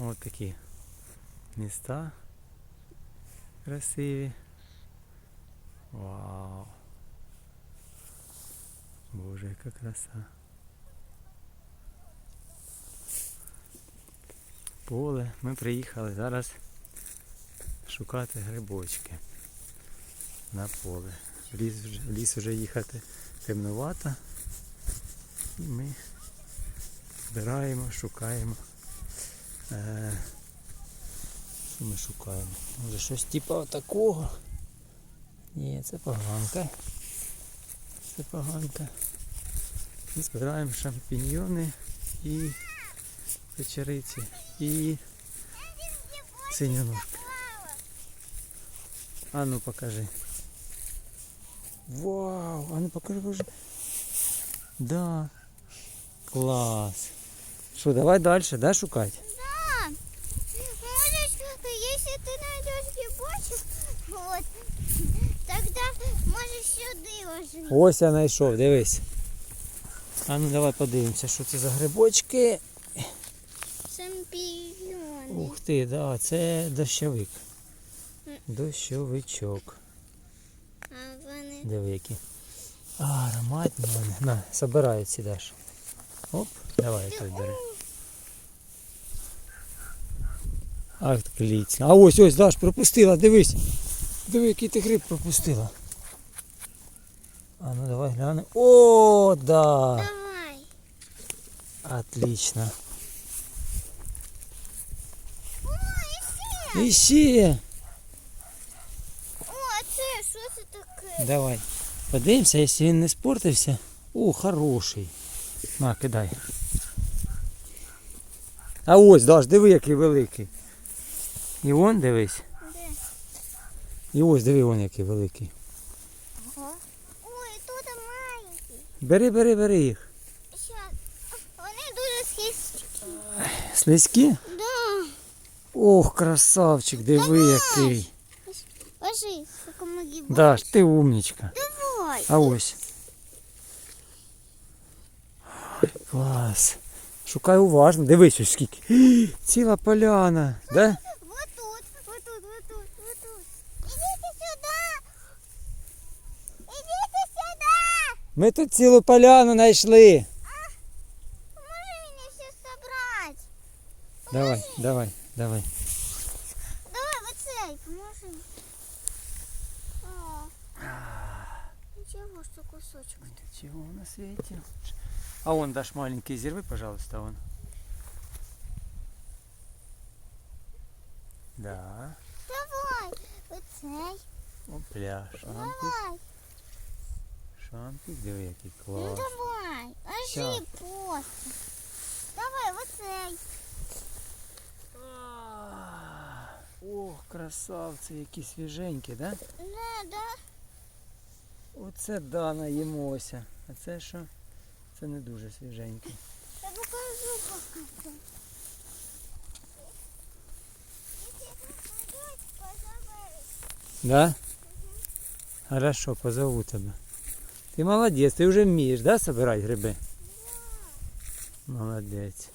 Ось такі міста красиві. Вау. Боже, яка краса. Поле. Ми приїхали зараз шукати грибочки на поле. В ліс в ліс вже їхати темнувато. І ми збираємо, шукаємо. Е, що ми шукаємо? Може щось типу такого? Ні, це поганка. Це поганка. Ми збираємо шампіньйони і печериці і синьоножки. А ну покажи. Вау! А ну покажи, покажи. Да. Клас. Що, давай далі, да, шукати? Сюда ложить. Ось я знайшов, дивись. А ну давай подивимося, що це за грибочки. Шампиньоны. Ух ти, да, це дощовик. Дощовичок. А вони... Диви які. А, ароматні вони. На, собирають ці Даш. Оп, давай той бери. Ах, кліцно. А ось ось, Даш, пропустила, дивись. Диви, який ти гриб пропустила. А ну давай глянемо. О, да. Давай. Отлично. О, і ще. І ще. О, це, що це таке? Давай. Подивимося, якщо він не спортився. О, хороший. На, кидай. А ось, Даш, диви, який великий. І он дивись. Де? І ось диви, он який великий. Бери, бери, бери їх. Вони дуже схисткі. Слизькі? Да. Ох, красавчик, диви який. Ложи, допомоги. Даш, ти умничка. Давай. А ось. Ой, клас. Шукай уважно. Дивись ось скільки. Ціла поляна. Да? Ми тут цілу поляну знайшли. Поможи мне все собрать. Давай, давай, давай. Давай вот цей, поможи. О. Ничего, что кусочек. Чего на свете? А он дашь маленький зервы, пожалуйста, он. Да. Давай, вот цей. Опля, шампик, Давай. Шампик, диви, який Ну клас. давай. Ложи Ща. просто. Давай, вот цей. Ох, красавці, які свіженькі, да? Да, да. Оце да, наїмося. А це що? Це не дуже свіженькі. Я покажу пока. Да? Хорошо, позову тебе. Ти молодець, ти вже вмієш, да, собирати гриби? Молодець.